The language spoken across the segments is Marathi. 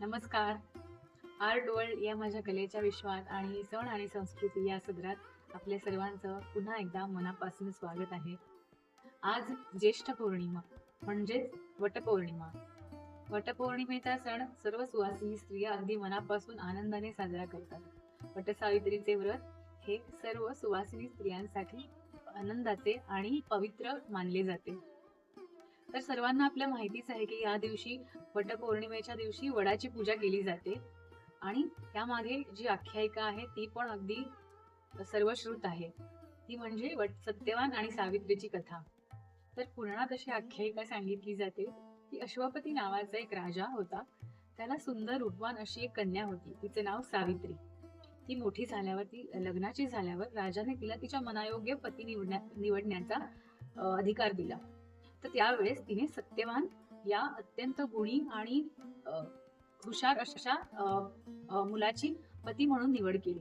नमस्कार. आर्ट वर्ल्ड या माझ्या कलेच्या विश्वात आणि सण आणि संस्कृती या सदरात आपल्या सर्वांचं पुन्हा एकदा मनापासून स्वागत आहे. आज ज्येष्ठ पौर्णिमा म्हणजेच वटपौर्णिमा. वटपौर्णिमेचा सण सर्व सुवासिनी स्त्रिया अगदी मनापासून आनंदाने साजरा करतात. वटसावित्रीचे व्रत हे सर्व सुवासिनी स्त्रियांसाठी आनंदाचे आणि पवित्र मानले जाते. तर सर्वांना आपल्या माहितीच आहे की या दिवशी वटपौर्णिमेच्या दिवशी वडाची पूजा केली जाते. आणि त्यामागे जी आख्यायिका आहे ती पण अगदी सर्वश्रुत आहे. ती म्हणजे वट सत्यवान आणि सावित्रीची कथा. तर पुराणात अशी आख्यायिका सांगितली जाते की अश्वपती नावाचा एक राजा होता. त्याला सुंदर रूपवान अशी एक कन्या होती. तिचे नाव सावित्री. ती मोठी झाल्यावर ती लग्नाची झाल्यावर राजाने तिला तिच्या मनायोग्य पती निवडण्या निवडण्याचा अधिकार दिला. तर त्यावेळेस तिने सत्यवान या अत्यंत गुणी आणि हुशार अशा मुलाची पती म्हणून निवड केली.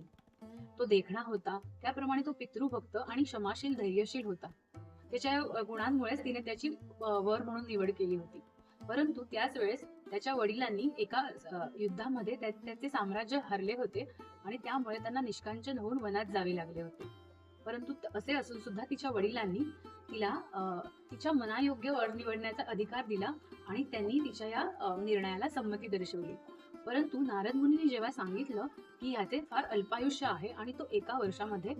तो देखणा होता. त्याप्रमाणे तो पितृभक्त आणि क्षमाशील धैर्यशील होता. त्याच्या गुणांमुळेच तिने त्याची वर म्हणून निवड केली होती. परंतु त्याच वेळेस त्याच्या वडिलांनी एका युद्धामध्ये त्याचे साम्राज्य हरले होते आणि त्यामुळे त्यांना निष्कांचन होऊन वनात जावे लागले होते. परंतु असे असून सुद्धा तिच्या वडिलांनी तिला तिच्या मनायोग्य वर निवडण्याचा अधिकार दिला आणि त्यांनी तिच्या या निर्णयाला संमती दर्शवली. परंतु नारद मुनीने जेव्हा सांगितलं की ह्याचे फार अल्पायुष्य आहे आणि तो एका वर्षामध्ये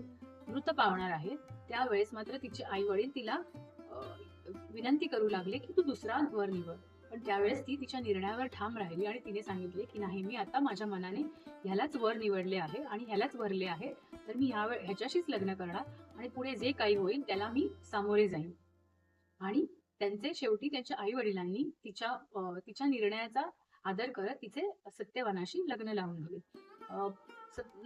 मृत पावणार आहे त्यावेळेस मात्र तिचे आई वडील तिला विनंती करू लागले की तू दुसरा वर निवड. पण त्यावेळेस ती तिच्या निर्णयावर ठाम राहिली आणि तिने सांगितले की नाही मी आता माझ्या मनाने ह्यालाच वर निवडले आहे आणि ह्यालाच वरले आहे. तर मी ह्या ह्याच्याशीच लग्न करणार आणि पुढे जे काही होईल त्याला मी सामोरे जाईन. आणि त्यांचे शेवटी त्यांच्या आई वडिलांनी तिच्या तिच्या निर्णयाचा आदर करत तिचे सत्यवानाशी लग्न लावून दिले.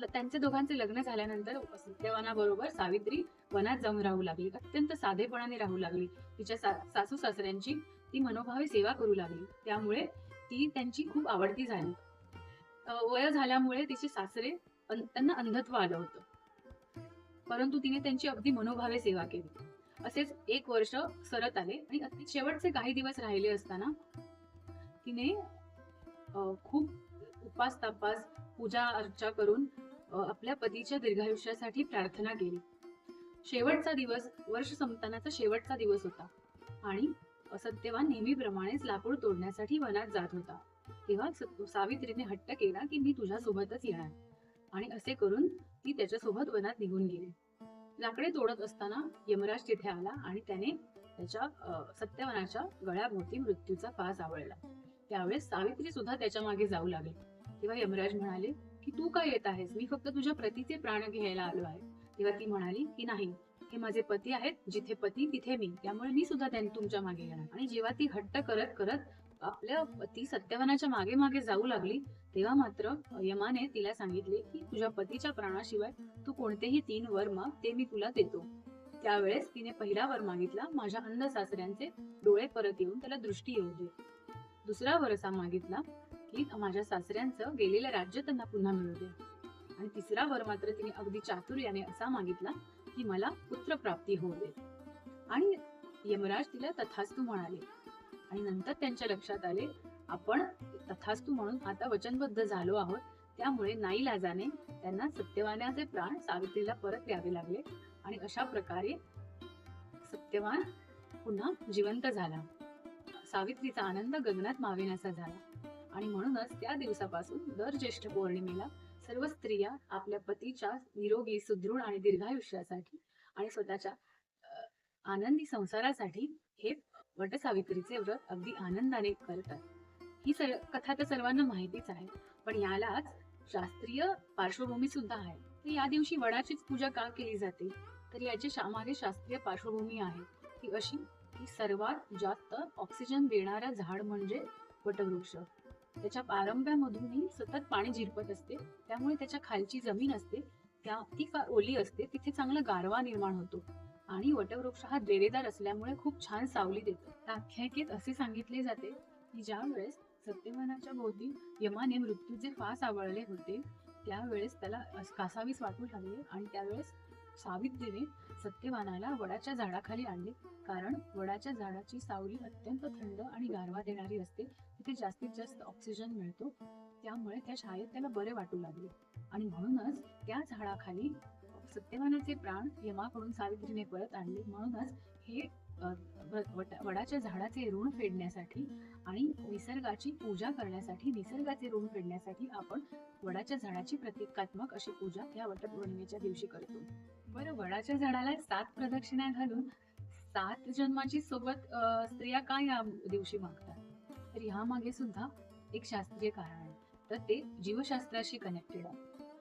त्यांचे दोघांचे लग्न झाल्यानंतर सत्यवानाबरोबर सावित्री वनात जाऊन राहू लागली. अत्यंत साधेपणाने राहू लागली. तिच्या सा- सासू सासऱ्यांची ती मनोभावे सेवा करू लागली. त्यामुळे ती त्यांची खूप आवडती झाली. वय झाल्यामुळे तिचे सासरे त्यांना अंधत्व आलं होतं. परंतु तिने त्यांची अगदी मनोभावे सेवा केली. असेच एक वर्ष सरत आले आणि शेवटचे काही दिवस राहिले असताना तिने खूप उपास तपास पूजा अर्चा करून आपल्या पतीच्या दीर्घायुष्यासाठी प्रार्थना केली. शेवटचा दिवस वर्ष संपतानाचा शेवटचा दिवस होता आणि सत्यवान नेहमीप्रमाणेच लाकूड तोडण्यासाठी वनात जात होता. तेव्हा सावित्रीने हट्ट केला की मी तुझ्या सोबतच येणार. आणि असे करून ती त्याच्यासोबत वनात निघून गेली. लाकडे तोडत असताना यमराज तिथे आला आणि त्याने त्याच्या सत्यवनाच्या गळ्याभोवती मृत्यूचा फास आवळला. त्यावेळेस सावित्री सुद्धा त्याच्यामागे जाऊ लागली. तेव्हा यमराज म्हणाले की तू काय येत आहेस? मी फक्त तुझ्या पतीचे प्राण घ्यायला आलो आहे. तेव्हा ती म्हणाली की नाही हे माझे पती आहेत जिथे पती तिथे मी. त्यामुळे मी सुद्धा त्यांनी तुमच्या मागे येणार. आणि जेव्हा ती हट्ट करत करत आपल्या पती सत्यवानाच्या मागे मागे जाऊ लागली तेव्हा मात्र यमाने तिला सांगितले की तुझ्या पतीच्या प्राणाशिवाय तू कोणतेही तीन वर माग ते मी तुला देतो. त्यावेळेस तिने पहिला वर मागितला माझ्या अंध सासऱ्यांचे डोळे परत येऊन त्याला दृष्टी येऊ दे. दुसरा वर असा मागितला की माझ्या सासऱ्यांचं गेलेलं राज्य त्यांना पुन्हा मिळू दे. आणि तिसरा वर मात्र तिने अगदी चातुर्याने असा मागितला की मला पुत्र प्राप्ती होऊ दे. आणि यमराज तिला तथास्तू म्हणाले आणि नंतर त्यांच्या लक्षात आले आपण तथास्तू म्हणून आता वचनबद्ध झालो आहोत. त्यामुळे नाईलाजाने त्यांना सत्यवानाचे प्राण सावित्रीला परत द्यावे लागले आणि अशा प्रकारे सत्यवान पुन्हा जिवंत झाला. सावित्रीचा आनंद गगनात मावेनासा झाला आणि म्हणूनच त्या दिवसापासून दर ज्येष्ठ पौर्णिमेला सर्व स्त्रिया आपल्या पतीच्या निरोगी सुदृढ आणि दीर्घायुष्यासाठी आणि स्वतःच्या आनंदी संसारासाठी हे वट सावित्रीचे व्रत अगदी आनंदाने करतात ही सर कथा तर सर्वांना माहितीच आहे पण यालाच शास्त्रीय पार्श्वभूमी सुद्धा आहे. तर या दिवशी वडाचीच पूजा का केली जाते? तर याची मागे शास्त्रीय पार्श्वभूमी आहे. ती अशी की सर्वात जास्त ऑक्सिजन देणारा झाड म्हणजे वटवृक्ष. त्याच्या पारंब्यामधूनही सतत पाणी झिरपत असते त्यामुळे त्याच्या खालची जमीन असते त्या ती फार ओली असते तिथे चांगला गारवा निर्माण होतो. आणि वटवृक्ष हा देरेदार असल्यामुळे खूप छान सावली देतो. आख्यायिकेत असे सांगितले जाते की ज्या वेळेस सत्यवानाच्या भोवती यमाने मृत्यूचे फास आवळले होते त्यावेळेस त्याला कासावीस वाटू लागले आणि त्यावेळेस सावित्रीने सत्यवानाला वडाच्या झाडाखाली आणले. कारण वडाच्या झाडाची सावली अत्यंत थंड आणि गारवा देणारी असते. तिथे जास्तीत जास्त ऑक्सिजन मिळतो. त्यामुळे त्या शाळेत त्याला बरे वाटू लागले. आणि म्हणूनच त्या झाडाखाली सत्यवानाचे प्राण यमाकडून सावित्रीने परत आणले. म्हणूनच हे वडाच्या झाडाचे ऋण फेडण्यासाठी आणि निसर्गाची पूजा करण्यासाठी निसर्गाचे ऋण फेडण्यासाठी आपण वडाच्या झाडाची प्रतिकात्मक अशी पूजा या वटपौर्णिमेच्या दिवशी करतो. बरं वडाच्या झाडाला सात प्रदक्षिणा घालून सात जन्माची सोबत स्त्रिया का या दिवशी मागतात? तर ह्यामागे सुद्धा एक शास्त्रीय कारण आहे. तर ते जीवशास्त्राशी कनेक्टेड आहे.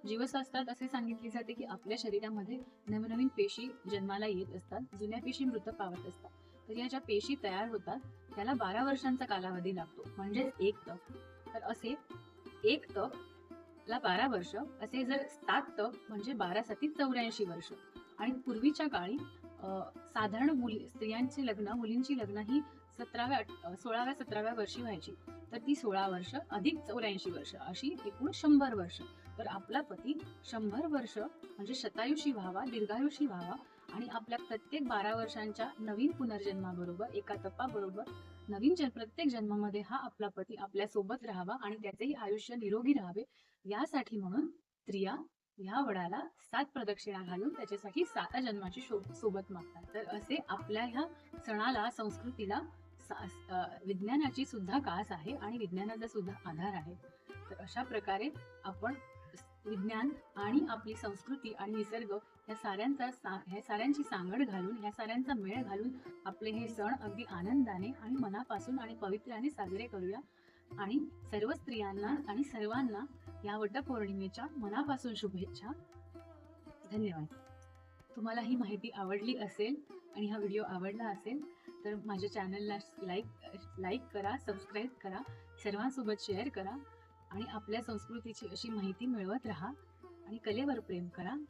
जीवशास्त्रात असे सांगितले जाते की आपल्या शरीरामध्ये नवनवीन पेशी जन्माला येत असतात जुन्या पेशी मृत पावत असतात. तर या ज्या पेशी तयार होतात त्याला बारा वर्षांचा कालावधी लागतो. म्हणजेच एक तप. तर असे एक तप ला बारा वर्ष असे जर सात म्हणजे बारा साती चौऱ्याऐंशी वर्ष. आणि पूर्वीच्या काळी साधारण मुली स्त्रियांचे लग्न मुलींची लग्न ही सतराव्या सोळाव्या सतराव्या वर्षी व्हायची. तर ती सोळा वर्ष अधिक चौऱ्याऐंशी वर्ष अशी एकूण शंभर वर्ष. तर आपला पती शंभर वर्ष म्हणजे शतायुषी व्हावा दीर्घायुषी व्हावा आणि आपल्या प्रत्येक बारा वर्षांच्या नवीन पुनर्जन्माबरोबर एका तपाबरोबर नवीन जन प्रत्येक जन्मामध्ये हा आपला पती आपल्यासोबत राहावा आणि त्याचेही आयुष्य निरोगी राहावे यासाठी म्हणून स्त्रिया ह्या वडाला सात प्रदक्षिणा घालून त्याच्यासाठी साता जन्माची सोबत मागतात. तर असे आपल्या ह्या सणाला संस्कृतीला विज्ञानाची सुद्धा कास आहे आणि विज्ञानाचा सुद्धा आधार आहे. तर अशा प्रकारे आपण विज्ञान आणि आपली संस्कृती आणि निसर्ग ह्या साऱ्यांचा सा- ह्या साऱ्यांची सांगड घालून ह्या साऱ्यांचा मेळ घालून आपले हे सण अगदी आनंदाने आणि मनापासून आणि पवित्र्याने साजरे करूया. आणि सर्व स्त्रियांना आणि सर्वांना या वटपौर्णिमेच्या मनापासून शुभेच्छा. धन्यवाद. तुम्हाला ही माहिती आवडली असेल आणि हा व्हिडिओ आवडला असेल तर माझ्या चॅनलला लाईक लाईक करा सबस्क्राईब करा सर्वांसोबत शेअर करा आणि आपल्या संस्कृतीची अशी माहिती मिळवत राहा आणि कलेवर प्रेम करा.